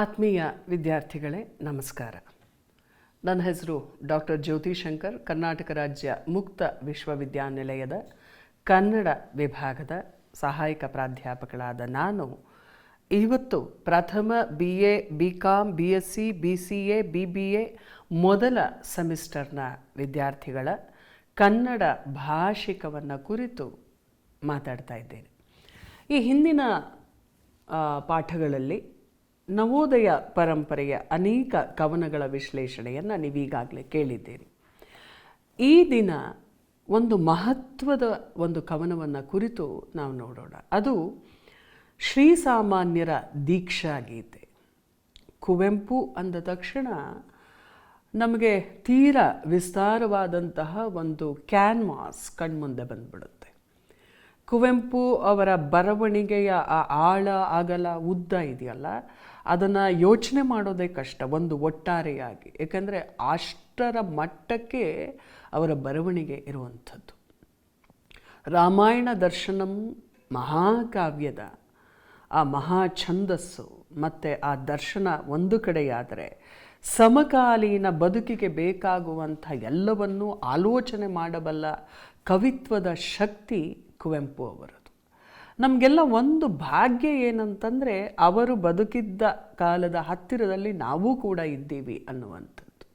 ಆತ್ಮೀಯ ವಿದ್ಯಾರ್ಥಿಗಳೇ, ನಮಸ್ಕಾರ. ನನ್ನ ಹೆಸರು ಡಾಕ್ಟರ್ ಜ್ಯೋತಿ ಶಂಕರ್ ಕರ್ನಾಟಕ ರಾಜ್ಯ ಮುಕ್ತ ವಿಶ್ವವಿದ್ಯಾನಿಲಯದ ಕನ್ನಡ ವಿಭಾಗದ ಸಹಾಯಕ ಪ್ರಾಧ್ಯಾಪಕಳಾದ ನಾನು. ಇವತ್ತು ಪ್ರಥಮ B A B com B S C B C A B B A ಮೊದಲ ಸೆಮಿಸ್ಟರ್ನ ವಿದ್ಯಾರ್ಥಿಗಳ ಕನ್ನಡ ಭಾಷಿಕವನ್ನು ಕುರಿತು ಮಾತಾಡ್ತಾ ಇದ್ದೇನೆ. ಈ ಹಿಂದಿನ ಪಾಠಗಳಲ್ಲಿ ನವೋದಯ ಪರಂಪರೆಯ ಅನೇಕ ಕವನಗಳ ವಿಶ್ಲೇಷಣೆಯನ್ನು ನೀವೀಗಾಗಲೇ ಕೇಳಿದ್ದೀರಿ. ಈ ದಿನ ಒಂದು ಮಹತ್ವದ ಒಂದು ಕವನವನ್ನು ಕುರಿತು ನಾವು ನೋಡೋಣ. ಅದು ಶ್ರೀಸಾಮಾನ್ಯರ ದೀಕ್ಷಾ ಗೀತೆ. ಕುವೆಂಪು ಅಂದ ತಕ್ಷಣ ನಮಗೆ ತೀರ ವಿಸ್ತಾರವಾದಂತಹ ಒಂದು ಕ್ಯಾನ್ವಾಸ್ ಕಣ್ಮುಂದೆ ಬಂದ್ಬಿಡುತ್ತೆ. ಕುವೆಂಪು ಅವರ ಬರವಣಿಗೆಯ ಆ ಆಳ, ಅಗಲ, ಉದ್ದ ಇದೆಯಲ್ಲ ಅದನ್ನು ಯೋಚನೆ ಮಾಡೋದೇ ಕಷ್ಟ, ಒಂದು ಒಟ್ಟಾರೆಯಾಗಿ. ಏಕೆಂದರೆ ಅಷ್ಟರ ಮಟ್ಟಕ್ಕೆ ಅವರ ಬರವಣಿಗೆ ಇರುವಂಥದ್ದು. ರಾಮಾಯಣ ದರ್ಶನಂ ಮಹಾಕಾವ್ಯದ ಆ ಮಹಾ ಛಂದಸ್ಸು ಮತ್ತು ಆ ದರ್ಶನ ಒಂದು ಕಡೆಯಾದರೆ ಸಮಕಾಲೀನ ಬದುಕಿಗೆ ಬೇಕಾಗುವಂಥ ಎಲ್ಲವನ್ನೂ ಆಲೋಚನೆ ಮಾಡಬಲ್ಲ ಕವಿತ್ವದ ಶಕ್ತಿ ಕುವೆಂಪು ಅವರದು ನಮಗೆಲ್ಲ ಒಂದು ಭಾಗ್ಯ ಏನಂತಂದರೆ ಅವರು ಬದುಕಿದ್ದ ಕಾಲದ ಹತ್ತಿರದಲ್ಲಿ ನಾವು ಕೂಡ ಇದ್ದೀವಿ ಅನ್ನುವಂಥದ್ದು.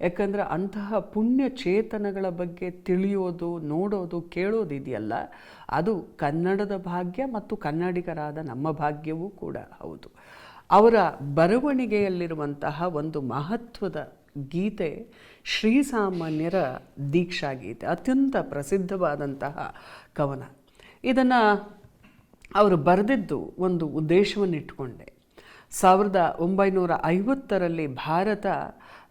ಯಾಕಂದರೆ ಅಂತಹ ಪುಣ್ಯ ಚೇತನಗಳ ಬಗ್ಗೆ ತಿಳಿಯೋದು, ನೋಡೋದು ಕೇಳೋದು ಇದೆಯಲ್ಲ ಅದು ಕನ್ನಡದ ಭಾಗ್ಯ ಮತ್ತು ಕನ್ನಡಿಗರಾದ ನಮ್ಮ ಭಾಗ್ಯವೂ ಕೂಡ ಹೌದು. ಅವರ ಬರವಣಿಗೆಯಲ್ಲಿರುವಂತಹ ಒಂದು ಮಹತ್ವದ ಗೀತೆ ಶ್ರೀಸಾಮಾನ್ಯರ ದೀಕ್ಷಾ ಗೀತೆ ಅತ್ಯಂತ ಪ್ರಸಿದ್ಧವಾದಂತಹ ಕವನ. ಇದನ್ನು ಅವರು ಬರೆದಿದ್ದು ಒಂದು ಉದ್ದೇಶವನ್ನು ಇಟ್ಕೊಂಡೆ ಸಾವಿರದ ಒಂಬೈನೂರ ಐವತ್ತರಲ್ಲಿ ಭಾರತ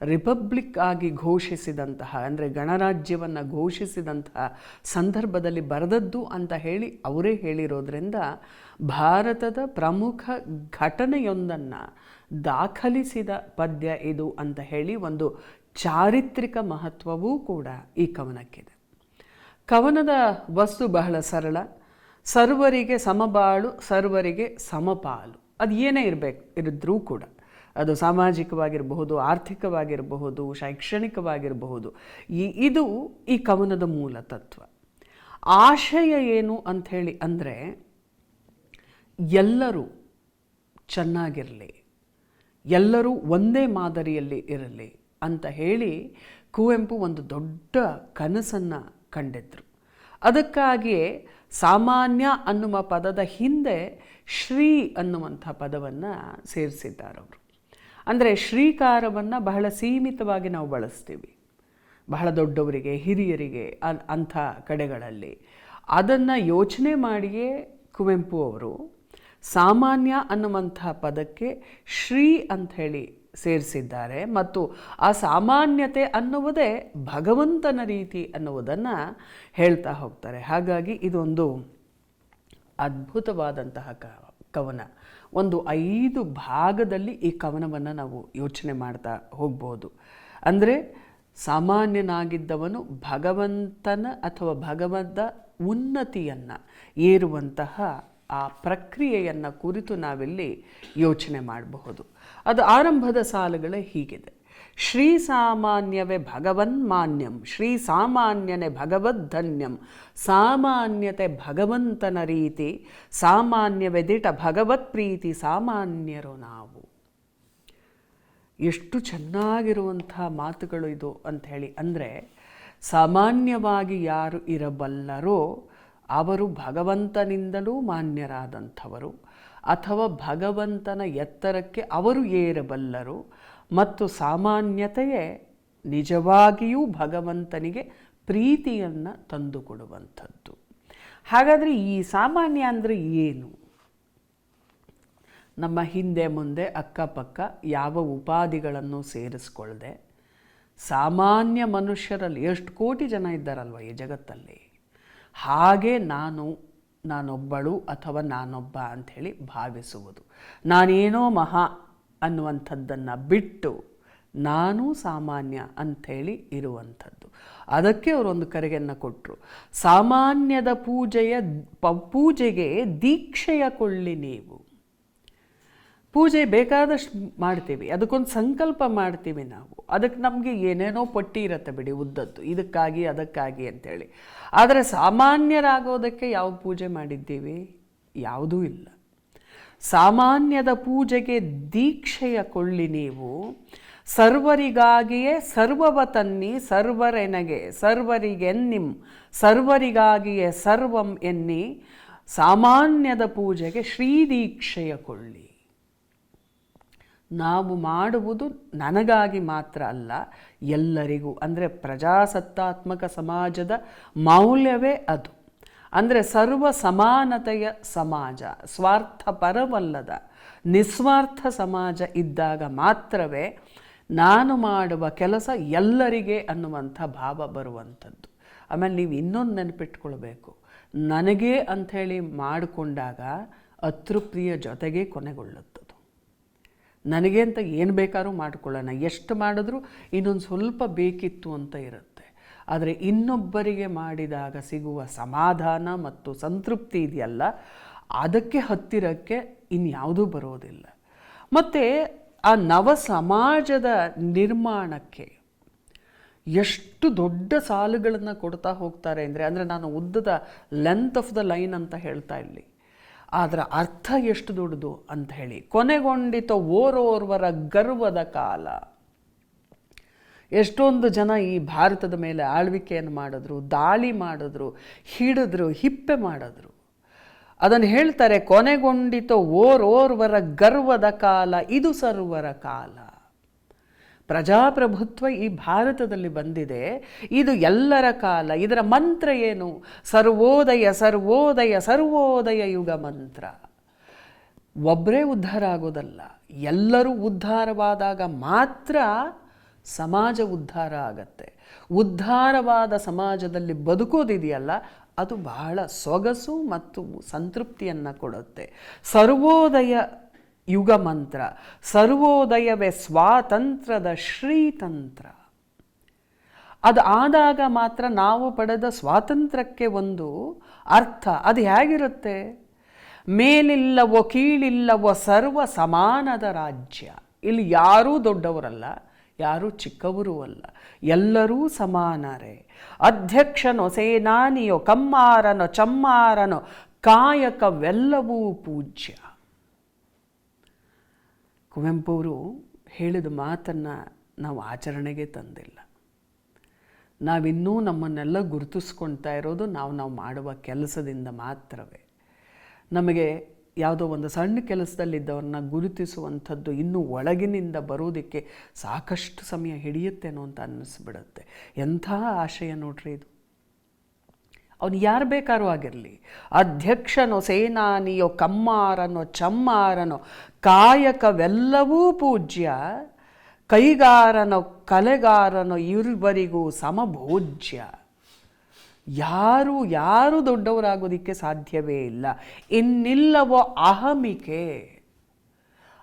ರಿಪಬ್ಲಿಕ್ ಆಗಿ ಘೋಷಿಸಿದಂತಹ, ಅಂದರೆ ಗಣರಾಜ್ಯವನ್ನು ಘೋಷಿಸಿದಂತಹ ಸಂದರ್ಭದಲ್ಲಿ ಬರೆದದ್ದು ಅಂತ ಹೇಳಿ ಅವರೇ ಹೇಳಿರೋದ್ರಿಂದ ಭಾರತದ ಪ್ರಮುಖ ಘಟನೆಯೊಂದನ್ನು ದಾಖಲಿಸಿದ ಪದ್ಯ ಇದು ಅಂತ ಹೇಳಿ ಒಂದು ಚಾರಿತ್ರಿಕ ಮಹತ್ವವೂ ಕೂಡ ಈ ಕವನಕ್ಕಿದೆ. ಕವನದ ವಸ್ತು ಬಹಳ ಸರಳ. ಸರ್ವರಿಗೆ ಸಮಬಾಳು, ಸರ್ವರಿಗೆ ಸಮಪಾಲು. ಅದು ಏನೇ ಇರಬೇಕು, ಇರಿದ್ರೂ ಕೂಡ. ಅದು ಸಾಮಾಜಿಕವಾಗಿರಬಹುದು, ಆರ್ಥಿಕವಾಗಿರಬಹುದು, ಶೈಕ್ಷಣಿಕವಾಗಿರಬಹುದು. ಈ, ಇದು ಈ ಕವನದ ಮೂಲ ತತ್ವ. ಆಶಯ ಏನು ಅಂಥೇಳಿ ಅಂದರೆ, ಎಲ್ಲರೂ ಚೆನ್ನಾಗಿರಲಿ, ಎಲ್ಲರೂ ಒಂದೇ ಮಾದರಿಯಲ್ಲಿ ಇರಲಿ ಅಂತ ಹೇಳಿ ಕುವೆಂಪು ಒಂದು ದೊಡ್ಡ ಕನಸನ್ನು ಕಂಡಿದ್ರು. ಅದಕ್ಕಾಗಿಯೇ ಸಾಮಾನ್ಯ ಅನ್ನುವ ಪದದ ಹಿಂದೆ ಶ್ರೀ ಅನ್ನುವಂಥ ಪದವನ್ನು ಸೇರಿಸಿದ್ದಾರೆ ಅವರು. ಅಂದರೆ ಶ್ರೀಕಾರವನ್ನು ಬಹಳ ಸೀಮಿತವಾಗಿ ನಾವು ಬಳಸ್ತೀವಿ. ಬಹಳ ದೊಡ್ಡವರಿಗೆ, ಹಿರಿಯರಿಗೆ ಅಂಥ ಕಡೆಗಳಲ್ಲಿ. ಅದನ್ನು ಯೋಚನೆ ಮಾಡಿಯೇ ಕುವೆಂಪು ಅವರು, ಸಾಮಾನ್ಯ ಅನ್ನುವಂಥ ಪದಕ್ಕೆ ಶ್ರೀ ಅಂಥೇಳಿ ಸೇರಿಸಿದ್ದಾರೆ. ಮತ್ತು ಆ ಸಾಮಾನ್ಯತೆ ಅನ್ನುವುದೇ ಭಗವಂತನ ರೀತಿ ಅನ್ನುವುದನ್ನು ಹೇಳ್ತಾ ಹೋಗ್ತಾರೆ. ಹಾಗಾಗಿ ಇದೊಂದು ಅದ್ಭುತವಾದಂತಹ ಕವನ. ಒಂದು ಐದು ಭಾಗದಲ್ಲಿ ಈ ಕವನವನ್ನು ನಾವು ಯೋಚನೆ ಮಾಡ್ತಾ ಹೋಗ್ಬೋದು. ಅಂದರೆ ಸಾಮಾನ್ಯನಾಗಿದ್ದವನು ಭಗವಂತನ ಅಥವಾ ಭಗವಂತ ಉನ್ನತಿಯನ್ನು ಏರುವಂತಹ ಆ ಪ್ರಕ್ರಿಯೆಯನ್ನು ಕುರಿತು ನಾವಿಲ್ಲಿ ಯೋಚನೆ ಮಾಡಬಹುದು. ಅದು ಆರಂಭದ ಸಾಲುಗಳೇ ಹೀಗಿದೆ. ಶ್ರೀ ಸಾಮಾನ್ಯವೇ ಭಗವನ್ಮಾನ್ಯಂ, ಶ್ರೀ ಸಾಮಾನ್ಯನೇ ಭಗವದ್ಧನ್ಯಂ, ಸಾಮಾನ್ಯತೆ ಭಗವಂತನ ರೀತಿ ಸಾಮಾನ್ಯವೇ ದಿಟ ಭಗವತ್ ಪ್ರೀತಿ ಸಾಮಾನ್ಯರು ನಾವು. ಎಷ್ಟು ಚೆನ್ನಾಗಿರುವಂಥ ಮಾತುಗಳು ಇದು ಅಂಥೇಳಿ ಅಂದರೆ, ಸಾಮಾನ್ಯವಾಗಿ ಯಾರು ಇರಬಲ್ಲರೋ, ಅವರು ಭಗವಂತನಿಂದಲೂ ಮಾನ್ಯರಾದಂಥವರು. ಅಥವಾ ಭಗವಂತನ ಎತ್ತರಕ್ಕೆ ಅವರು ಏರಬಲ್ಲರು ಮತ್ತು ಸಾಮಾನ್ಯತೆಯೇ ನಿಜವಾಗಿಯೂ ಭಗವಂತನಿಗೆ ಪ್ರೀತಿಯನ್ನು ತಂದುಕೊಡುವಂಥದ್ದು. ಹಾಗಾದರೆ ಈ ಸಾಮಾನ್ಯ ಅಂದರೆ ಏನು? ನಮ್ಮ ಹಿಂದೆ ಮುಂದೆ ಅಕ್ಕಪಕ್ಕ ಯಾವ ಉಪಾಧಿಗಳನ್ನು ಸೇರಿಸ್ಕೊಳ್ಳದೆ ಸಾಮಾನ್ಯ ಮನುಷ್ಯರಲ್ಲಿ ಎಷ್ಟು ಕೋಟಿ ಜನ ಇದ್ದಾರಲ್ವ ಈ ಜಗತ್ತಲ್ಲಿ? ಹಾಗೆ ನಾನು ನಾನೊಬ್ಬಳು ಅಥವಾ ನಾನೊಬ್ಬ ಅಂಥೇಳಿ ಭಾವಿಸುವುದು. ನಾನೇನೋ ಮಹಾ ಅನ್ನುವಂಥದ್ದನ್ನು ಬಿಟ್ಟು ನಾನು ಸಾಮಾನ್ಯ ಅಂಥೇಳಿ ಇರುವಂಥದ್ದು. ಅದಕ್ಕೆ ಅವರೊಂದು ಕರೆಯನ್ನು ಕೊಟ್ಟರು ಸಾಮಾನ್ಯದ ಪೂಜೆಯ ಪೂಜೆಗೆ ದೀಕ್ಷೆಯ ಕೊಳ್ಳಿ ನೀವು. ಪೂಜೆ ಬೇಕಾದಷ್ಟು ಮಾಡ್ತೀವಿ. ಅದಕ್ಕೊಂದು ಸಂಕಲ್ಪ ಮಾಡ್ತೀವಿ ನಾವು. ಅದಕ್ಕೆ ನಮಗೆ ಏನೇನೋ ಪಟ್ಟಿ ಇರುತ್ತೆ ಬಿಡಿ ಉದ್ದದ್ದು. ಇದಕ್ಕಾಗಿ, ಅದಕ್ಕಾಗಿ ಅಂತೇಳಿ. ಆದರೆ ಸಾಮಾನ್ಯರಾಗೋದಕ್ಕೆ ಯಾವ ಪೂಜೆ ಮಾಡಿದ್ದೀವಿ? ಯಾವುದೂ ಇಲ್ಲ. ಸಾಮಾನ್ಯದ ಪೂಜೆಗೆ ದೀಕ್ಷೆಯ ಕೊಳ್ಳಿ ನೀವು. ಸರ್ವರಿಗಾಗಿಯೇ ಸರ್ವವ ತನ್ನಿ ಸರ್ವರೆನಗೆ ನಿಮ್ ಸರ್ವರಿಗಾಗಿಯೇ ಸರ್ವಂ ಎನ್ನಿ ಸಾಮಾನ್ಯದ ಪೂಜೆಗೆ ಶ್ರೀದೀಕ್ಷೆಯ ಕೊಳ್ಳಿ. ನಾವು ಮಾಡುವುದು ನನಗಾಗಿ ಮಾತ್ರ ಅಲ್ಲ, ಎಲ್ಲರಿಗೂ. ಅಂದರೆ ಪ್ರಜಾಸತ್ತಾತ್ಮಕ ಸಮಾಜದ ಮೌಲ್ಯವೇ ಅದು. ಅಂದರೆ ಸರ್ವ ಸಮಾನತೆಯ ಸಮಾಜ ಸ್ವಾರ್ಥ ಪರವಲ್ಲದ ನಿಸ್ವಾರ್ಥ ಸಮಾಜ ಇದ್ದಾಗ ಮಾತ್ರವೇ ನಾನು ಮಾಡುವ ಕೆಲಸ ಎಲ್ಲರಿಗೆ ಅನ್ನುವಂಥ ಭಾವ ಬರುವಂಥದ್ದು. ಆಮೇಲೆ ನೀವು ಇನ್ನೊಂದು ನೆನಪಿಟ್ಕೊಳ್ಬೇಕು. ನನಗೆ ಅಂಥೇಳಿ ಮಾಡಿಕೊಂಡಾಗ ಅತೃಪ್ತಿಯ ಜೊತೆಗೆ ಕೊನೆಗೊಳ್ಳುತ್ತದು ನನಗೆ ಅಂತ ಏನು ಬೇಕಾದ್ರೂ ಮಾಡಿಕೊಳ್ಳೋಣ. ಎಷ್ಟು ಮಾಡಿದ್ರೂ ಇನ್ನೊಂದು ಸ್ವಲ್ಪ ಬೇಕಿತ್ತು ಅಂತ ಇರುತ್ತೆ. ಆದರೆ ಇನ್ನೊಬ್ಬರಿಗೆ ಮಾಡಿದಾಗ ಸಿಗುವ ಸಮಾಧಾನ ಮತ್ತು ಸಂತೃಪ್ತಿ ಇದೆಯಲ್ಲ, ಅದಕ್ಕೆ ಹತ್ತಿರಕ್ಕೆ ಇನ್ಯಾವುದೂ ಬರೋದಿಲ್ಲ. ಮತ್ತು ಆ ನವ ಸಮಾಜದ ನಿರ್ಮಾಣಕ್ಕೆ ಎಷ್ಟು ದೊಡ್ಡ ಸಾಲುಗಳನ್ನು ಕೊಡ್ತಾ ಹೋಗ್ತಾರೆ ಅಂದರೆ ಅಂದರೆ ನಾನು ಉದ್ದದ ಲೆಂತ್ ಆಫ್ ದ ಲೈನ್ ಅಂತ ಹೇಳ್ತಾ ಇಲ್ಲಿ ಅದರ ಅರ್ಥ ಎಷ್ಟು ದೊಡ್ಡದು ಅಂತ ಹೇಳಿ. ಕೊನೆಗೊಂಡಿತ ಓರೋರ್ವರ ಗರ್ವದ ಕಾಲ. ಎಷ್ಟೊಂದು ಜನ ಈ ಭಾರತದ ಮೇಲೆ ಆಳ್ವಿಕೆಯನ್ನು ಮಾಡಿದ್ರು, ದಾಳಿ ಮಾಡಿದ್ರು, ಹಿಡಿದ್ರು, ಹಿಪ್ಪೆ ಮಾಡಿದ್ರು. ಅದನ್ನು ಹೇಳ್ತಾರೆ, ಕೊನೆಗೊಂಡಿತೋ ಓರೋರ್ವರ ಗರ್ವದ ಕಾಲ, ಇದು ಸರ್ವರ ಕಾಲ. ಪ್ರಜಾಪ್ರಭುತ್ವ ಈ ಭಾರತದಲ್ಲಿ ಬಂದಿದೆ. ಇದು ಎಲ್ಲರ ಕಾಲ, ಇದರ ಮಂತ್ರ ಏನು? ಸರ್ವೋದಯ ಸರ್ವೋದಯ ಸರ್ವೋದಯ ಯುಗ ಮಂತ್ರ. ಒಬ್ಬರೇ ಉದ್ಧಾರ ಆಗೋದಲ್ಲ. ಎಲ್ಲರೂ ಉದ್ಧಾರವಾದಾಗ ಮಾತ್ರ ಸಮಾಜ ಉದ್ಧಾರ ಆಗತ್ತೆ. ಉದ್ಧಾರವಾದ ಸಮಾಜದಲ್ಲಿ ಬದುಕೋದಿದೆಯಲ್ಲ, ಅದು ಬಹಳ ಸೊಗಸು ಮತ್ತು ಸಂತೃಪ್ತಿಯನ್ನು ಕೊಡುತ್ತೆ. ಸರ್ವೋದಯ ಯುಗ ಮಂತ್ರ ಸರ್ವೋದಯವೇ ಸ್ವಾತಂತ್ರ್ಯದ ಶ್ರೀತಂತ್ರ. ಅದು ಆದಾಗ ಮಾತ್ರ ನಾವು ಪಡೆದ ಸ್ವಾತಂತ್ರ್ಯಕ್ಕೆ ಒಂದು ಅರ್ಥ. ಅದು ಹೇಗಿರುತ್ತೆ? ಮೇಲಿಲ್ಲವೋ ಕೀಳಿಲ್ಲವೋ ಸರ್ವ ಸಮಾನದ ರಾಜ್ಯ. ಇಲ್ಲಿ ಯಾರೂ ದೊಡ್ಡವರಲ್ಲ, ಯಾರೂ ಚಿಕ್ಕವರೂ ಅಲ್ಲ. ಎಲ್ಲರೂ ಸಮಾನರೇ. ಅಧ್ಯಕ್ಷನೋ, ಸೇನಾನಿಯೋ, ಕಮ್ಮಾರನೋ, ಚಮ್ಮಾರನೋ, ಕಾಯಕವೆಲ್ಲವೂ ಪೂಜ್ಯ. ಕುವೆಂಪು ಅವರು ಹೇಳಿದ ಮಾತನ್ನು ನಾವು ಆಚರಣೆಗೆ ತಂದಿಲ್ಲ. ನಾವಿನ್ನೂ ನಮ್ಮನ್ನೆಲ್ಲ ಗುರುತಿಸ್ಕೊಳ್ತಾ ಇರೋದು ನಾವು ನಾವು ಮಾಡುವ ಕೆಲಸದಿಂದ ಮಾತ್ರವೇ. ನಮಗೆ ಯಾವುದೋ ಒಂದು ಸಣ್ಣ ಕೆಲಸದಲ್ಲಿದ್ದವ್ರನ್ನ ಗುರುತಿಸುವಂಥದ್ದು ಇನ್ನೂ ಒಳಗಿನಿಂದ ಬರೋದಕ್ಕೆ ಸಾಕಷ್ಟು ಸಮಯ ಹಿಡಿಯುತ್ತೇನೋ ಅಂತ ಅನ್ನಿಸ್ಬಿಡುತ್ತೆ. ಎಂಥ ಆಶಯ ನೋಡ್ರಿ ಇದು. ಅವನು ಯಾರು ಬೇಕಾದ್ರೂ ಆಗಿರಲಿ. ಅಧ್ಯಕ್ಷನೋ, ಸೇನಾನಿಯೋ, ಕಮ್ಮಾರನೋ, ಚಮ್ಮಾರನೋ, ಕಾಯಕವೆಲ್ಲವೂ ಪೂಜ್ಯ. ಕೈಗಾರನೋ, ಕಲೆಗಾರನೋ, ಇರುವರಿಗೂ ಸಮಭೋಜ್ಯ. ಯಾರು ಯಾರು ದೊಡ್ಡವರಾಗೋದಿಕ್ಕೆ ಸಾಧ್ಯವೇ ಇಲ್ಲ. ಇನ್ನಿಲ್ಲವೋ ಅಹಮಿಕೆ.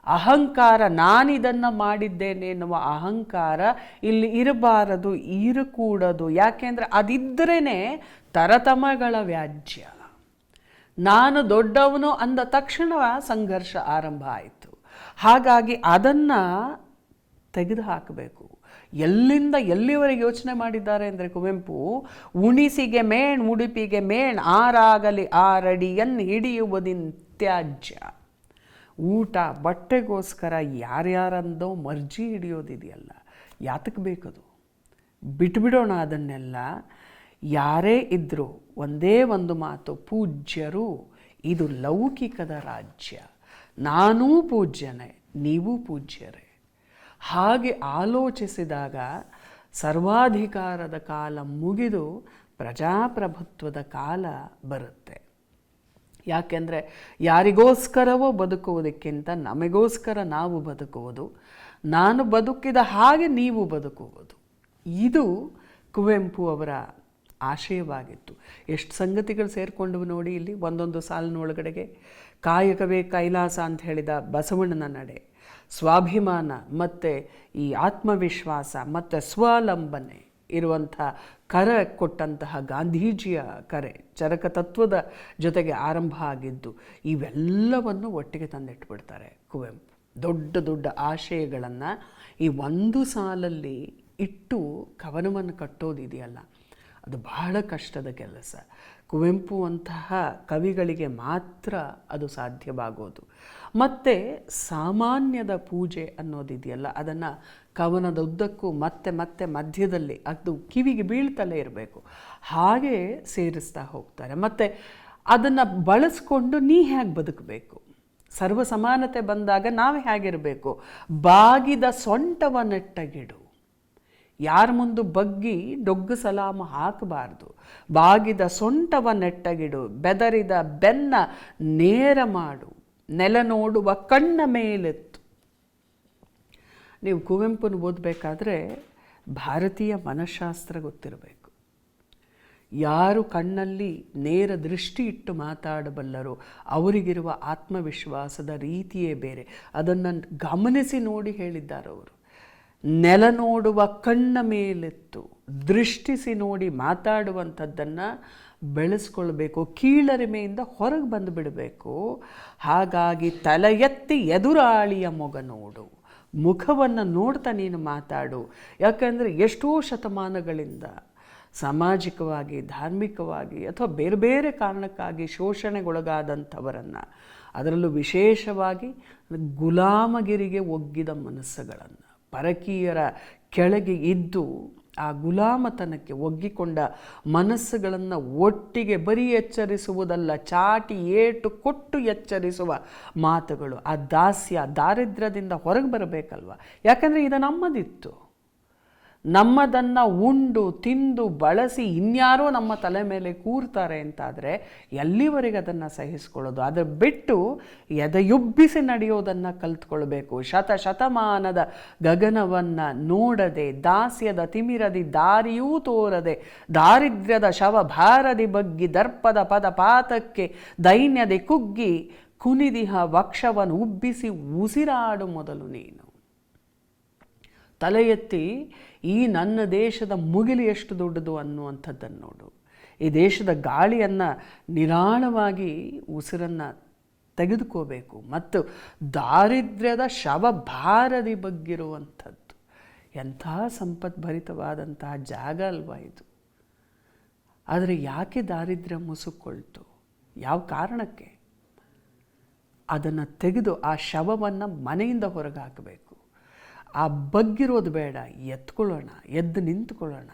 ಅಹಂಕಾರ, ನಾನಿದನ್ನು ಮಾಡಿದ್ದೇನೆ ಎನ್ನುವ ಅಹಂಕಾರ ಇಲ್ಲಿ ಇರಬಾರದು, ಇರಕೂಡದು. ಯಾಕೆಂದರೆ ಅದಿದ್ದರೇ ತರತಮಗಳ ವ್ಯಾಜ್ಯ. ನಾನು ದೊಡ್ಡವನು ಅಂದ ತಕ್ಷಣ ಸಂಘರ್ಷ ಆರಂಭ ಆಯಿತು. ಹಾಗಾಗಿ ಅದನ್ನು ತೆಗೆದುಹಾಕಬೇಕು. ಎಲ್ಲಿಂದ ಎಲ್ಲಿವರೆಗೆ ಯೋಚನೆ ಮಾಡಿದ್ದಾರೆ ಅಂದರೆ ಕುವೆಂಪು, ಉಣಿಸಿಗೆ ಮೇಣ್, ಉಡುಪಿಗೆ ಮೇಣ್, ಆರಾಗಲಿ ಆರಡಿಯನ್ನು ಹಿಡಿಯುವುದಿನ್ ತ್ಯಾಜ್ಯ ಊಟ ಬಟ್ಟೆಗೋಸ್ಕರ ಯಾರ್ಯಾರಂದೋ ಮರ್ಜಿ ಹಿಡಿಯೋದಿದೆಯಲ್ಲ ಯಾತಕ್ಕೆ ಬೇಕದು? ಬಿಟ್ಬಿಡೋಣ ಅದನ್ನೆಲ್ಲ. ಯಾರೇ ಇದ್ದರೂ ಒಂದೇ ಒಂದು ಮಾತು, ಪೂಜ್ಯರು, ಇದು ಲೌಕಿಕದ ರಾಜ್ಯ. ನಾನೂ ಪೂಜ್ಯನೇ, ನೀವು ಪೂಜ್ಯರೇ. ಹಾಗೆ ಆಲೋಚಿಸಿದಾಗ ಸರ್ವಾಧಿಕಾರದ ಕಾಲ ಮುಗಿದು ಪ್ರಜಾಪ್ರಭುತ್ವದ ಕಾಲ ಬರುತ್ತೆ. ಯಾಕೆಂದರೆ ಯಾರಿಗೋಸ್ಕರವೋ ಬದುಕುವುದಕ್ಕಿಂತ ನಮಗೋಸ್ಕರ ನಾವು ಬದುಕುವುದು, ನಾನು ಬದುಕಿದ ಹಾಗೆ ನೀವು ಬದುಕುವುದು. ಇದು ಕುವೆಂಪು ಅವರ ಆಶಯವಾಗಿತ್ತು. ಎಷ್ಟು ಸಂಗತಿಗಳು ಸೇರಿಕೊಂಡವು ನೋಡಿ ಇಲ್ಲಿ. ಒಂದೊಂದು ಸಾಲಿನೊಳಗಡೆಗೆ, ಕಾಯಕವೇ ಕೈಲಾಸ ಅಂತ ಹೇಳಿದ ಬಸವಣ್ಣನ ನಡೆ. ಸ್ವಾಭಿಮಾನ ಮತ್ತು ಈ ಆತ್ಮವಿಶ್ವಾಸ ಮತ್ತು ಸ್ವಾವಲಂಬನೆ ಇರುವಂಥ ಕರೆ ಕೊಟ್ಟಂತಹ ಗಾಂಧೀಜಿಯ ಕರೆ, ಚರಕ ತತ್ವದ ಜೊತೆಗೆ ಆರಂಭ ಆಗಿದ್ದು, ಇವೆಲ್ಲವನ್ನು ಒಟ್ಟಿಗೆ ತಂದಿಟ್ಬಿಡ್ತಾರೆ ಕುವೆಂಪು. ದೊಡ್ಡ ದೊಡ್ಡ ಆಶಯಗಳನ್ನು ಈ ಒಂದು ಸಾಲಲ್ಲಿ ಇಟ್ಟು ಕವನವನ್ನು ಕಟ್ಟೋದಿದೆಯಲ್ಲ. ಅದು ಬಹಳ ಕಷ್ಟದ ಕೆಲಸ. ಕುವೆಂಪು ಅಂತಹ ಕವಿಗಳಿಗೆ ಮಾತ್ರ ಅದು ಸಾಧ್ಯವಾಗೋದು. ಮತ್ತು ಸಾಮಾನ್ಯದ ಪೂಜೆ ಅನ್ನೋದಿದೆಯಲ್ಲ, ಅದನ್ನು ಕವನದ ಉದ್ದಕ್ಕೂ ಮತ್ತೆ ಮತ್ತೆ ಮಧ್ಯದಲ್ಲಿ ಅದು ಕಿವಿಗೆ ಬೀಳ್ತಲೇ ಇರಬೇಕು. ಹಾಗೆ ಸೇರಿಸ್ತಾ ಹೋಗ್ತಾರೆ. ಮತ್ತು ಅದನ್ನು ಬಳಸ್ಕೊಂಡು ನೀ ಹೇಗೆ ಬದುಕಬೇಕು? ಸರ್ವ ಸಮಾನತೆ ಬಂದಾಗ ನಾವು ಹೇಗಿರಬೇಕು ಬಾಗಿದ ಸೊಂಟವ ನೆಟ್ಟಗಿಡು ಯಾರ ಮುಂದೆ ಬಗ್ಗಿ ಡೊಗ್ಗು ಸಲಾಮ ಹಾಕಬಾರ್ದು. ಬಾಗಿದ ಸೊಂಟವ ನೆಟ್ಟಗಿಡು, ಬೆದರಿದ ಬೆನ್ನ ನೇರ ಮಾಡು, ನೆಲ ನೋಡುವ ಕಣ್ಣ ಮೇಲೆತ್ತು. ನೀವು ಕುವೆಂಪುನ ಓದಬೇಕಾದ್ರೆ ಭಾರತೀಯ ಮನಃಶಾಸ್ತ್ರ ಗೊತ್ತಿರಬೇಕು. ಯಾರು ಕಣ್ಣಲ್ಲಿ ನೇರ ದೃಷ್ಟಿ ಇಟ್ಟು ಮಾತಾಡಬಲ್ಲರೋ ಅವರಿಗಿರುವ ಆತ್ಮವಿಶ್ವಾಸದ ರೀತಿಯೇ ಬೇರೆ. ಅದನ್ನು ಗಮನಿಸಿ ನೋಡಿ ಹೇಳಿದ್ದಾರೆ ಅವರು ನೆಲ ನೋಡುವ ಕಣ್ಣ ಮೇಲೆತ್ತು, ದೃಷ್ಟಿಸಿ ನೋಡಿ ಮಾತಾಡುವಂಥದ್ದನ್ನು ಬೆಳೆಸ್ಕೊಳ್ಬೇಕು, ಕೀಳರಿಮೆಯಿಂದ ಹೊರಗೆ ಬಂದು ಬಿಡಬೇಕು ಹಾಗಾಗಿ ತಲೆ ಎತ್ತಿ ಎದುರಾಳಿಯ ಮೊಗ ನೋಡು, ಮುಖವನ್ನು ನೋಡ್ತಾ ನೀನು ಮಾತಾಡು. ಯಾಕಂದರೆ ಎಷ್ಟೋ ಶತಮಾನಗಳಿಂದ ಸಾಮಾಜಿಕವಾಗಿ, ಧಾರ್ಮಿಕವಾಗಿ ಅಥವಾ ಬೇರೆ ಬೇರೆ ಕಾರಣಕ್ಕಾಗಿ ಶೋಷಣೆಗೊಳಗಾದಂಥವರನ್ನು ಅದರಲ್ಲೂ ವಿಶೇಷವಾಗಿ ಗುಲಾಮಗಿರಿಗೆ ಒಗ್ಗಿದ ಮನಸ್ಸುಗಳನ್ನು ಪರಕೀಯರ ಕೆಳಗೆ ಇದ್ದು ಆ ಗುಲಾಮತನಕ್ಕೆ ಒಗ್ಗಿಕೊಂಡ ಮನಸ್ಸುಗಳನ್ನು ಒಟ್ಟಿಗೆ ಬರೀ ಎಚ್ಚರಿಸುವುದಲ್ಲ, ಚಾಟಿ ಏಟು ಕೊಟ್ಟು ಎಚ್ಚರಿಸುವ ಮಾತುಗಳು. ಆ ದಾಸ್ಯ, ದಾರಿದ್ರ್ಯದಿಂದ ಹೊರಗೆ ಬರಬೇಕಲ್ವ? ಯಾಕಂದರೆ ಇದು ನಮ್ಮದಿತ್ತು. ನಮ್ಮದನ್ನು ಉಂಡು, ತಿಂದು, ಬಳಸಿ ಇನ್ಯಾರೋ ನಮ್ಮ ತಲೆ ಮೇಲೆ ಕೂರ್ತಾರೆ ಅಂತಾದರೆ ಎಲ್ಲಿವರೆಗೆ ಅದನ್ನು ಸಹಿಸ್ಕೊಳ್ಳೋದು? ಅದರ ಬಿಟ್ಟು ಎದೆಯುಬ್ಬಿಸಿ ನಡೆಯೋದನ್ನು ಕಲ್ತ್ಕೊಳ್ಬೇಕು. ಶತ ಶತಮಾನದ ಗಗನವನ್ನು ನೋಡದೆ, ದಾಸ್ಯದ ತಿಮಿರದಿ ದಾರಿಯೂ ತೋರದೆ, ದಾರಿದ್ರ್ಯದ ಶವ ಭಾರದಿ ಬಗ್ಗಿ ದರ್ಪದ ಪದ ಪಾತಕ್ಕೆ ದೈನ್ಯದೆ ಕುಗ್ಗಿ ಕುನಿದಿಹ ವಕ್ಷವನ್ನು ಉಬ್ಬಿಸಿ ಉಸಿರಾಡು ಮೊದಲು ನೀನು. ತಲೆ ಎತ್ತಿ ಈ ನನ್ನ ದೇಶದ ಮುಗಿಲು ಎಷ್ಟು ದೊಡ್ಡದು ಅನ್ನುವಂಥದ್ದನ್ನು ನೋಡು. ಈ ದೇಶದ ಗಾಳಿಯನ್ನು ನಿರಾಳವಾಗಿ ಉಸಿರನ್ನು ತೆಗೆದುಕೋಬೇಕು ಮತ್ತು ದಾರಿದ್ರ್ಯದ ಶವಭಾರದಿ ಬಗ್ಗಿರುವಂಥದ್ದು. ಎಂಥ ಸಂಪದ್ಭರಿತವಾದಂತಹ ಜಾಗ ಅಲ್ವಾ ಇದು. ಆದರೆ ಯಾಕೆ ದಾರಿದ್ರ್ಯ ಮುಸುಕೊಳ್ತು? ಯಾವ ಕಾರಣಕ್ಕೆ? ಅದನ್ನು ತೆಗೆದು ಆ ಶವವನ್ನು ಮನೆಯಿಂದ ಹೊರಗೆ ಹಾಕಬೇಕು ಆ ಬಗ್ಗಿರೋದು ಬೇಡ, ಎತ್ಕೊಳ್ಳೋಣ, ಎದ್ದು ನಿಂತ್ಕೊಳ್ಳೋಣ.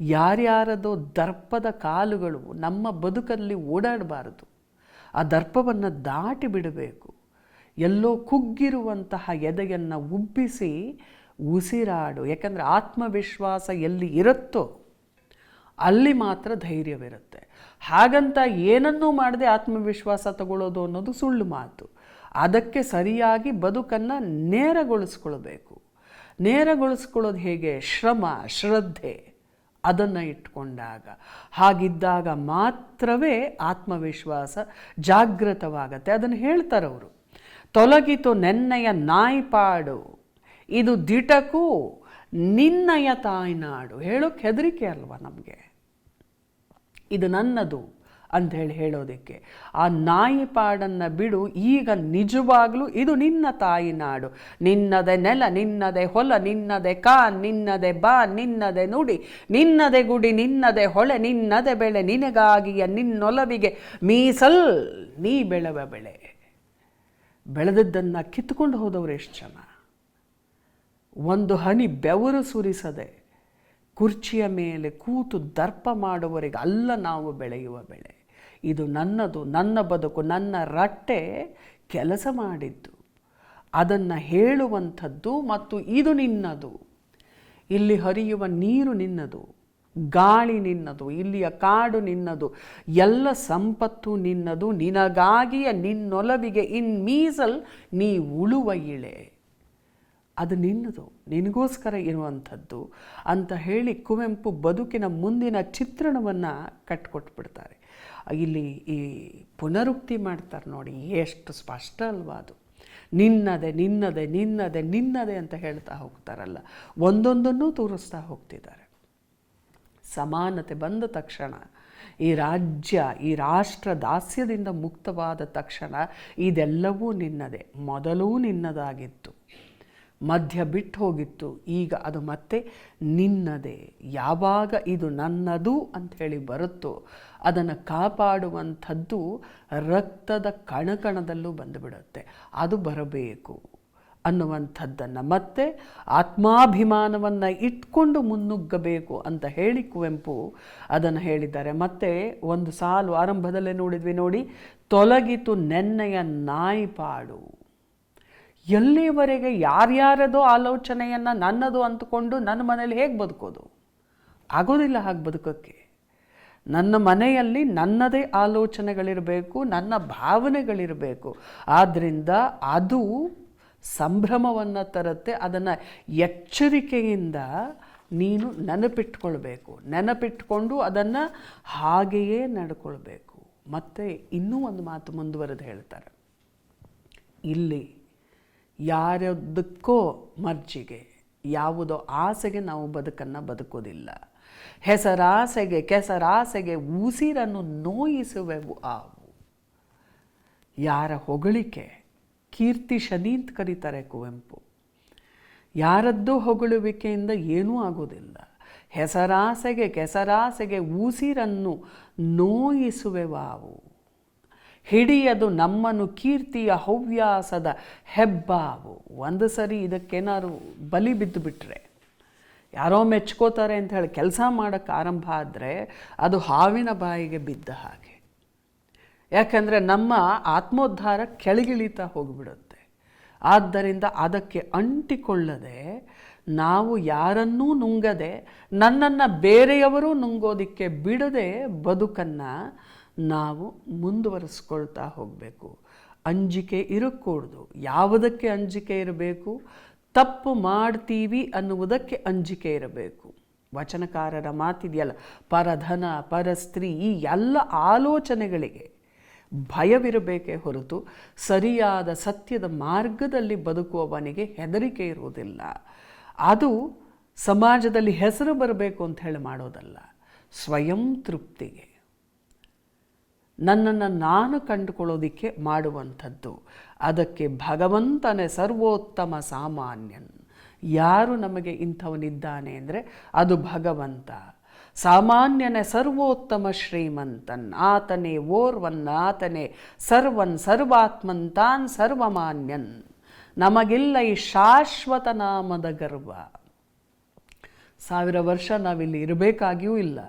ಯಾರ್ಯಾರದೋ ದರ್ಪದ ಕಾಲುಗಳು ನಮ್ಮ ಬದುಕಲ್ಲಿ ಓಡಾಡಬಾರದು. ಆ ದರ್ಪವನ್ನು ದಾಟಿ ಬಿಡಬೇಕು. ಎಲ್ಲೋ ಕುಗ್ಗಿರುವಂತಹ ಎದೆಯನ್ನು ಉಬ್ಬಿಸಿ ಉಸಿರಾಡು. ಯಾಕಂದರೆ ಆತ್ಮವಿಶ್ವಾಸ ಎಲ್ಲಿ ಇರುತ್ತೋ ಅಲ್ಲಿ ಮಾತ್ರ ಧೈರ್ಯವಿರುತ್ತೆ. ಹಾಗಂತ ಏನನ್ನೂ ಮಾಡದೆ ಆತ್ಮವಿಶ್ವಾಸ ತಗೊಳ್ಳೋದು ಅನ್ನೋದು ಸುಳ್ಳು ಮಾತು. ಅದಕ್ಕೆ ಸರಿಯಾಗಿ ಬದುಕನ್ನು ನೇರಗೊಳಿಸ್ಕೊಳ್ಬೇಕು. ನೇರಗೊಳಿಸ್ಕೊಳ್ಳೋದು ಹೇಗೆ? ಶ್ರಮ, ಶ್ರದ್ಧೆ, ಅದನ್ನು ಇಟ್ಕೊಂಡಾಗ. ಹಾಗಿದ್ದಾಗ ಮಾತ್ರವೇ ಆತ್ಮವಿಶ್ವಾಸ ಜಾಗೃತವಾಗತ್ತೆ ಅದನ್ನು ಹೇಳ್ತಾರೆ ಅವರು. ತೊಲಗಿತು ನೆನ್ನೆಯ ನಾಯಿಪಾಡು, ಇದು ದಿಟಕು ನಿನ್ನಯ ತಾಯ್ನಾಡು. ಹೇಳೋಕ್ಕೆ ಹೆದರಿಕೆ ಅಲ್ವಾ ನಮಗೆ? ಇದು ನನ್ನದು. ಅಂಥೇಳಿ ಹೇಳೋದಕ್ಕೆ. ಆ ನಾಯಿ ಪಾಡನ್ನು ಬಿಡು, ಈಗ ನಿಜವಾಗಲೂ ಇದು ನಿನ್ನ ತಾಯಿ ನಾಡು. ನಿನ್ನದೇ ನೆಲ, ನಿನ್ನದೆ ಹೊಲ, ನಿನ್ನದೆ ಕಾ ನಿನ್ನದೆ ಬಾ ನಿನ್ನದೆ ನುಡಿ, ನಿನ್ನದೆ ಗುಡಿ, ನಿನ್ನದೆ ಹೊಳೆ, ನಿನ್ನದೆ ಬೆಳೆ, ನಿನಗಾಗಿಯ ನಿನ್ನೊಲವಿಗೆ ಮೀಸಲ್, ನೀ ಬೆಳೆವ ಬೆಳೆ. ಬೆಳೆದದ್ದನ್ನು ಕಿತ್ಕೊಂಡು ಹೋದವರು ಎಷ್ಟು ಜನ? ಒಂದು ಹನಿ ಬೆವರು ಸುರಿಸದೆ, ಕುರ್ಚಿಯ ಮೇಲೆ ಕೂತು ದರ್ಪ ಮಾಡುವವರಿಗೆ ಅಲ್ಲ ನಾವು ಬೆಳೆಯುವ ಬೆಳೆ. ಇದು ನನ್ನದು, ನನ್ನ ಬದುಕು, ನನ್ನ ರಟ್ಟೆ ಕೆಲಸ ಮಾಡಿದ್ದು. ಅದನ್ನು ಹೇಳುವಂಥದ್ದು ಮತ್ತು ಇದು ನಿನ್ನದು. ಇಲ್ಲಿ ಹರಿಯುವ ನೀರು ನಿನ್ನದು, ಗಾಳಿ ನಿನ್ನದು, ಇಲ್ಲಿಯ ಕಾಡು ನಿನ್ನದು, ಎಲ್ಲ ಸಂಪತ್ತು ನಿನ್ನದು, ನಿನಗಾಗಿಯ ನಿನ್ನೊಲವಿಗೆ ಇನ್ ಮೀಸಲ್ ನೀ ಉಳುವ ಇಳೆ. ಅದು ನಿನ್ನದು, ನಿನಗೋಸ್ಕರ ಇರುವಂಥದ್ದು ಅಂತ ಹೇಳಿ ಕುವೆಂಪು ಬದುಕಿನ ಮುಂದಿನ ಚಿತ್ರಣವನ್ನು ಕಟ್ಕೊಟ್ಬಿಡ್ತಾರೆ. ಇಲ್ಲಿ ಈ ಪುನರುಕ್ತಿ ಮಾಡ್ತಾರೆ ನೋಡಿ, ಎಷ್ಟು ಸ್ಪಷ್ಟ ಅಲ್ವಾ ಅದು. ನಿನ್ನದೆ ನಿನ್ನದೆ ನಿನ್ನದೆ ನಿನ್ನದೆ ಅಂತ ಹೇಳ್ತಾ ಹೋಗ್ತಾರಲ್ಲ. ಒಂದೊಂದನ್ನು ತೋರಿಸ್ತಾ ಹೋಗ್ತಿದ್ದಾರೆ. ಸಮಾನತೆ ಬಂದ ತಕ್ಷಣ, ಈ ರಾಜ್ಯ, ಈ ರಾಷ್ಟ್ರ ದಾಸ್ಯದಿಂದ ಮುಕ್ತವಾದ ತಕ್ಷಣ ಇದೆಲ್ಲವೂ ನಿನ್ನದೇ. ಮೊದಲೂ ನಿನ್ನದಾಗಿತ್ತು. ಮಧ್ಯ ಬಿಟ್ಟು ಹೋಗಿತ್ತು. ಈಗ ಅದು ಮತ್ತೆ ನಿನ್ನದೇ. ಯಾವಾಗ ಇದು ನನ್ನದು ಅಂತ ಹೇಳಿ ಬರುತ್ತೋ ಅದನ್ನು ಕಾಪಾಡುವಂಥದ್ದು ರಕ್ತದ ಕಣಕಣದಲ್ಲೂ ಬಂದುಬಿಡುತ್ತೆ. ಅದು ಬರಬೇಕು ಅನ್ನುವಂಥದ್ದನ್ನು. ಮತ್ತೆ ಆತ್ಮಾಭಿಮಾನವನ್ನು ಇಟ್ಕೊಂಡು ಮುನ್ನುಗ್ಗಬೇಕು ಅಂತ ಹೇಳಿ ಕುವೆಂಪು ಅದನ್ನು ಹೇಳಿದ್ದಾರೆ. ಮತ್ತೆ ಒಂದು ಸಾಲು ಆರಂಭದಲ್ಲೇ ನೋಡಿದ್ವಿ ನೋಡಿ, ತೊಲಗಿತು ನೆನ್ನೆಯ ನಾಯಿಪಾಡು ಎಲ್ಲಿವರೆಗೆ ಯಾರ್ಯಾರದೋ ಆಲೋಚನೆಯನ್ನು ನನ್ನದು ಅಂದ್ಕೊಂಡು ನನ್ನ ಮನೇಲಿ ಹೇಗೆ ಬದುಕೋದು? ಆಗೋದಿಲ್ಲ ಹಾಗೆ ಬದುಕೋಕ್ಕೆ ನನ್ನ ಮನೆಯಲ್ಲಿ ನನ್ನದೇ ಆಲೋಚನೆಗಳಿರಬೇಕು, ನನ್ನ ಭಾವನೆಗಳಿರಬೇಕು. ಆದ್ದರಿಂದ ಅದು ಸಂಭ್ರಮವನ್ನು ತರುತ್ತೆ, ಅದನ್ನು ಎಚ್ಚರಿಕೆಯಿಂದ ನೀನು ನೆನಪಿಟ್ಕೊಳ್ಬೇಕು. ನೆನಪಿಟ್ಕೊಂಡು ಅದನ್ನು ಹಾಗೆಯೇ ನಡ್ಕೊಳ್ಬೇಕು. ಮತ್ತು ಇನ್ನೂ ಒಂದು ಮಾತು ಮುಂದುವರೆದು ಹೇಳ್ತಾರೆ. ಇಲ್ಲಿ ಯಾರದಕ್ಕೋ ಮರ್ಜಿಗೆ, ಯಾವುದೋ ಆಸೆಗೆ ನಾವು ಬದುಕನ್ನು ಬದುಕೋದಿಲ್ಲ. ಹೆಸರಾಸೆಗೆ, ಕೆಸರಾಸೆಗೆ ಉಸಿರನ್ನು ನೋಯಿಸುವೆವು ಆವು. ಯಾರ ಹೊಗಳಿಕೆ ಕೀರ್ತಿ ಶನಿ ಅಂತ ಕರೀತಾರೆ ಕುವೆಂಪು. ಯಾರದ್ದು ಹೊಗಳುವಿಕೆಯಿಂದ ಏನೂ ಆಗೋದಿಲ್ಲ ಹೆಸರಾಸೆಗೆ, ಕೆಸರಾಸೆಗೆ ಉಸಿರನ್ನು ನೋಯಿಸುವೆವಾವು ಹಿಡಿಯದು ನಮ್ಮನ್ನು ಕೀರ್ತಿಯ ಹವ್ಯಾಸದ ಹೆಬ್ಬಾವು ಒಂದು ಸರಿ ಇದಕ್ಕೇನಾದ್ರು ಬಲಿ ಬಿದ್ದು ಬಿಟ್ಟರೆ ಯಾರೋ ಮೆಚ್ಕೋತಾರೆ ಅಂತ ಹೇಳಿ ಕೆಲಸ ಮಾಡೋಕ್ಕೆ ಆರಂಭ ಆದರೆ ಅದು ಹಾವಿನ ಬಾಯಿಗೆ ಬಿದ್ದ ಹಾಗೆ. ಯಾಕಂದರೆ ನಮ್ಮ ಆತ್ಮೋದ್ಧಾರ ಕೆಳಗಿಳಿತಾ ಹೋಗಿಬಿಡುತ್ತೆ. ಆದ್ದರಿಂದ ಅದಕ್ಕೆ ಅಂಟಿಕೊಳ್ಳದೆ ನಾವು ಯಾರನ್ನೂ ನುಂಗದೆ ನನ್ನನ್ನು ಬೇರೆಯವರು ನುಂಗೋದಕ್ಕೆ ಬಿಡದೆ ಬದುಕನ್ನು ನಾವು ಮುಂದುವರಿಸ್ಕೊಳ್ತಾ ಹೋಗಬೇಕು. ಅಂಜಿಕೆ ಇರಕೂಡ್ದು. ಯಾವುದಕ್ಕೆ ಅಂಜಿಕೆ ಇರಬೇಕು? ತಪ್ಪು ಮಾಡ್ತೀವಿ ಅನ್ನುವುದಕ್ಕೆ ಅಂಜಿಕೆ ಇರಬೇಕು. ವಚನಕಾರರ ಮಾತಿದೆಯಲ್ಲ, ಪರಧನ, ಪರಸ್ತ್ರೀ, ಈ ಎಲ್ಲ ಆಲೋಚನೆಗಳಿಗೆ ಭಯವಿರಬೇಕೇ ಹೊರತು ಸರಿಯಾದ ಸತ್ಯದ ಮಾರ್ಗದಲ್ಲಿ ಬದುಕುವವನಿಗೆ ಹೆದರಿಕೆ ಇರುವುದಿಲ್ಲ. ಅದು ಸಮಾಜದಲ್ಲಿ ಹೆಸರು ಬರಬೇಕು ಅಂತ ಹೇಳಿ ಮಾಡೋದಲ್ಲ. ಸ್ವಯಂ ತೃಪ್ತಿಗೆ. ನನ್ನನ್ನು ನಾನು ಕಂಡುಕೊಳ್ಳೋದಿಕ್ಕೆ ಮಾಡುವಂಥದ್ದು. ಅದಕ್ಕೆ ಭಗವಂತನೇ ಸರ್ವೋತ್ತಮ ಸಾಮಾನ್ಯನ್. ಯಾರು ನಮಗೆ ಇಂಥವನಿದ್ದಾನೆ ಅಂದರೆ ಅದು ಭಗವಂತ. ಸಾಮಾನ್ಯನೇ ಸರ್ವೋತ್ತಮ ಶ್ರೀಮಂತನ್. ಆತನೇ ಓರ್ವನ್, ಆತನೇ ಸರ್ವನ್, ಸರ್ವಾತ್ಮನ್ ತಾನ್ ಸರ್ವಮಾನ್ಯನ್. ನಮಗಿಲ್ಲ ಈ ಶಾಶ್ವತ ನಾಮದ ಗರ್ವ. ಸಾವಿರ ವರ್ಷ ನಾವಿಲ್ಲಿ ಇರಬೇಕಾಗಿಯೂ ಇಲ್ಲ.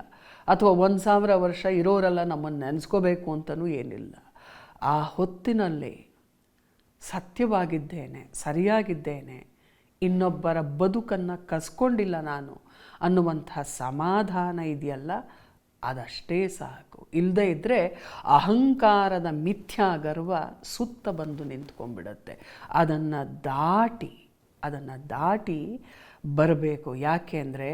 ಅಥವಾ ಒಂದು ಸಾವಿರ ವರ್ಷ ಇರೋರೆಲ್ಲ ನಮ್ಮನ್ನು ನೆನೆಸ್ಕೋಬೇಕು ಅಂತಲೂ ಏನಿಲ್ಲ. ಆ ಹೊತ್ತಿನಲ್ಲಿ ಸತ್ಯವಾಗಿದ್ದೇನೆ, ಸರಿಯಾಗಿದ್ದೇನೆ, ಇನ್ನೊಬ್ಬರ ಬದುಕನ್ನು ಕಸ್ಕೊಂಡಿಲ್ಲ ನಾನು ಅನ್ನುವಂತಹ ಸಮಾಧಾನ ಇದೆಯಲ್ಲ, ಅದಷ್ಟೇ ಸಾಕು. ಇಲ್ಲದೇ ಇದ್ದರೆ ಅಹಂಕಾರದ ಮಿಥ್ಯಾ ಗರ್ವ ಸುತ್ತ ಬಂದು ನಿಂತ್ಕೊಂಡ್ಬಿಡತ್ತೆ. ಅದನ್ನು ದಾಟಿ ಅದನ್ನು ದಾಟಿ ಬರಬೇಕು. ಯಾಕೆ ಅಂದರೆ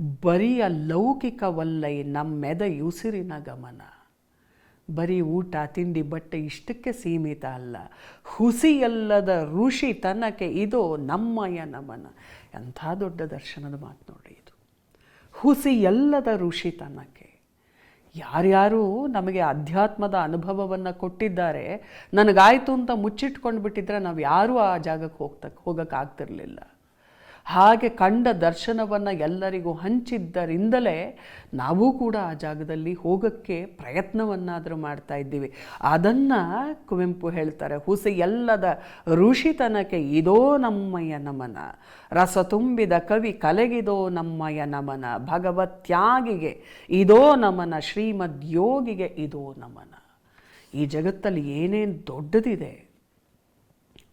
ಬರಿಯ ಲೌಕಿಕವಲ್ಲೈ ನಮ್ಮೆದ ಉಸಿರಿನ ಗಮನ. ಬರೀ ಊಟ, ತಿಂಡಿ, ಬಟ್ಟೆ ಇಷ್ಟಕ್ಕೆ ಸೀಮಿತ ಅಲ್ಲ. ಹುಸಿಯಲ್ಲದ ಋಷಿ ತನಕೆ ಇದು ನಮ್ಮಯ ನಮನ. ಎಂಥ ದೊಡ್ಡ ದರ್ಶನದ ಮಾತು ನೋಡಿ ಇದು. ಹುಸಿಯಲ್ಲದ ತನಕೆ ಯಾರ್ಯಾರು ನಮಗೆ ಅಧ್ಯಾತ್ಮದ ಅನುಭವವನ್ನು ಕೊಟ್ಟಿದ್ದಾರೆ, ನನಗಾಯಿತು ಅಂತ ಮುಚ್ಚಿಟ್ಕೊಂಡು ಬಿಟ್ಟಿದ್ರೆ ನಾವು ಯಾರೂ ಆ ಜಾಗಕ್ಕೆ ಹೋಗ್ತಕ್ಕೆ ಹೋಗೋಕ್ಕಾಗ್ತಿರ್ಲಿಲ್ಲ ಹಾಗೆ ಕಂಡ ದರ್ಶನವನ್ನು ಎಲ್ಲರಿಗೂ ಹಂಚಿದ್ದರಿಂದಲೇ ನಾವು ಕೂಡ ಆ ಜಾಗದಲ್ಲಿ ಹೋಗೋಕ್ಕೆ ಪ್ರಯತ್ನವನ್ನಾದರೂ ಮಾಡ್ತಾ ಇದ್ದೀವಿ. ಅದನ್ನು ಕುವೆಂಪು ಹೇಳ್ತಾರೆ, ಹುಸಿ ಎಲ್ಲದ ಋಷಿತನಕ್ಕೆ ಇದೋ ನಮ್ಮಯ್ಯ ನಮನ, ರಸ ತುಂಬಿದ ಕವಿ ಕಲೆಗಿದೋ ನಮ್ಮಯ್ಯ ನಮನ ಭಗವತ್ಯಾಗಿಗೆ ಇದೋ ನಮನ, ಶ್ರೀಮದ್ ಯೋಗಿಗೆ ಇದೋ ನಮನ. ಈ ಜಗತ್ತಲ್ಲಿ ಏನೇನು ದೊಡ್ಡದಿದೆ,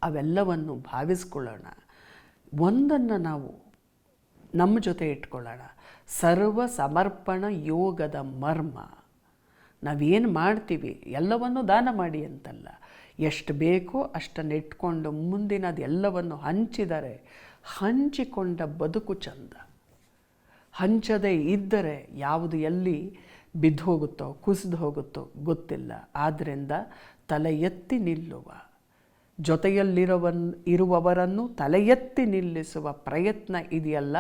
ಅವೆಲ್ಲವನ್ನು ಭಾವಿಸ್ಕೊಳ್ಳೋಣ. ಒಂದನ್ನು ನಾವು ನಮ್ಮ ಜೊತೆ ಇಟ್ಕೊಳ್ಳೋಣ. ಸರ್ವ ಸಮರ್ಪಣ ಯೋಗದ ಮರ್ಮ. ನಾವೇನು ಮಾಡ್ತೀವಿ? ಎಲ್ಲವನ್ನು ದಾನ ಮಾಡಿ ಅಂತಲ್ಲ. ಎಷ್ಟು ಬೇಕೋ ಅಷ್ಟನ್ನು ಇಟ್ಕೊಂಡು ಮುಂದಿನದು ಎಲ್ಲವನ್ನು ಹಂಚಿದರೆ, ಹಂಚಿಕೊಂಡ ಬದುಕು ಚಂದ. ಹಂಚದೇ ಇದ್ದರೆ ಯಾವುದು ಎಲ್ಲಿ ಬಿದ್ದು ಹೋಗುತ್ತೋ, ಕುಸಿದು ಹೋಗುತ್ತೋ ಗೊತ್ತಿಲ್ಲ. ಆದ್ದರಿಂದ ತಲೆ ಎತ್ತಿ ನಿಲ್ಲುವ. ಜೊತೆಯಲ್ಲಿರುವನ್, ಇರುವವರನ್ನು ತಲೆ ಎತ್ತಿ ನಿಲ್ಲಿಸುವ ಪ್ರಯತ್ನ ಇದೆಯಲ್ಲ,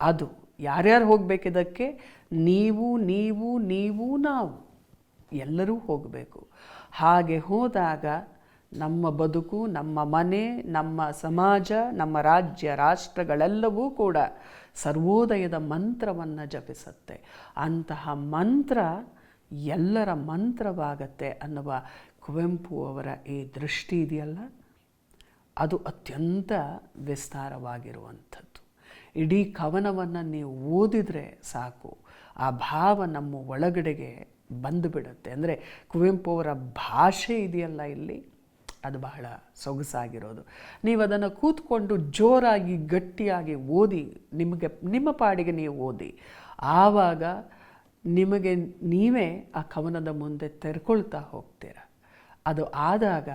ಅದು ಯಾರ್ಯಾರು ಹೋಗಬೇಕಿದ್ದಕ್ಕೆ ನೀವು ನೀವು ನೀವು, ನಾವು. ಎಲ್ಲರೂ ಹೋಗಬೇಕು. ಹಾಗೆ ಹೋದಾಗ ನಮ್ಮ ಬದುಕು, ನಮ್ಮ ಮನೆ, ನಮ್ಮ ಸಮಾಜ, ನಮ್ಮ ರಾಜ್ಯ, ರಾಷ್ಟ್ರಗಳೆಲ್ಲವೂ ಕೂಡ ಸರ್ವೋದಯದ ಮಂತ್ರವನ್ನು ಜಪಿಸುತ್ತೆ. ಅಂತಹ ಮಂತ್ರ ಎಲ್ಲರ ಮಂತ್ರವಾಗತ್ತೆ ಅನ್ನುವ ಕುವೆಂಪು ಅವರ ಈ ದೃಷ್ಟಿ ಇದೆಯಲ್ಲ? ಅದು ಅತ್ಯಂತ ವಿಸ್ತಾರವಾಗಿರುವಂಥದ್ದು. ಇಡೀ ಕವನವನ್ನು ನೀವು ಓದಿದರೆ ಸಾಕು. ಆ ಭಾವ ನಮ್ಮ ಒಳಗಡೆಗೆ ಬಂದುಬಿಡುತ್ತೆ. ಅಂದರೆ ಕುವೆಂಪು ಅವರ ಭಾಷೆ ಇದೆಯಲ್ಲ ಇಲ್ಲಿ? ಅದು ಬಹಳ ಸೊಗಸಾಗಿರೋದು. ನೀವು ಅದನ್ನು ಕೂತ್ಕೊಂಡು ಜೋರಾಗಿ, ಗಟ್ಟಿಯಾಗಿ ಓದಿ, ನಿಮಗೆ, ನಿಮ್ಮ ಪಾಡಿಗೆ ನೀವು ಓದಿ. ಆವಾಗ ನಿಮಗೆ ನೀವೇ ಆ ಕವನದ ಮುಂದೆ ತೆರ್ಕೊಳ್ತಾ ಹೋಗ್ತೀರ. ಅದು ಆದಾಗ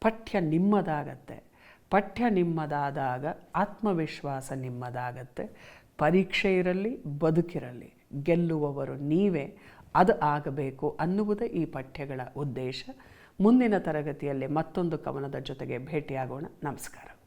ಪಠ್ಯ ನಿಮ್ಮದಾಗತ್ತೆ. ಪಠ್ಯ ನಿಮ್ಮದಾದಾಗ ಆತ್ಮವಿಶ್ವಾಸ ನಿಮ್ಮದಾಗತ್ತೆ. ಪರೀಕ್ಷೆ ಇರಲಿ, ಬದುಕಿರಲಿ, ಗೆಲ್ಲುವವರು ನೀವೇ, ಅದು ಆಗಬೇಕು ಅನ್ನುವುದೇ ಈ ಪಠ್ಯಗಳ ಉದ್ದೇಶ. ಮುಂದಿನ ತರಗತಿಯಲ್ಲಿ ಮತ್ತೊಂದು ಕವನದ ಜೊತೆಗೆ ಭೇಟಿಯಾಗೋಣ. ನಮಸ್ಕಾರ.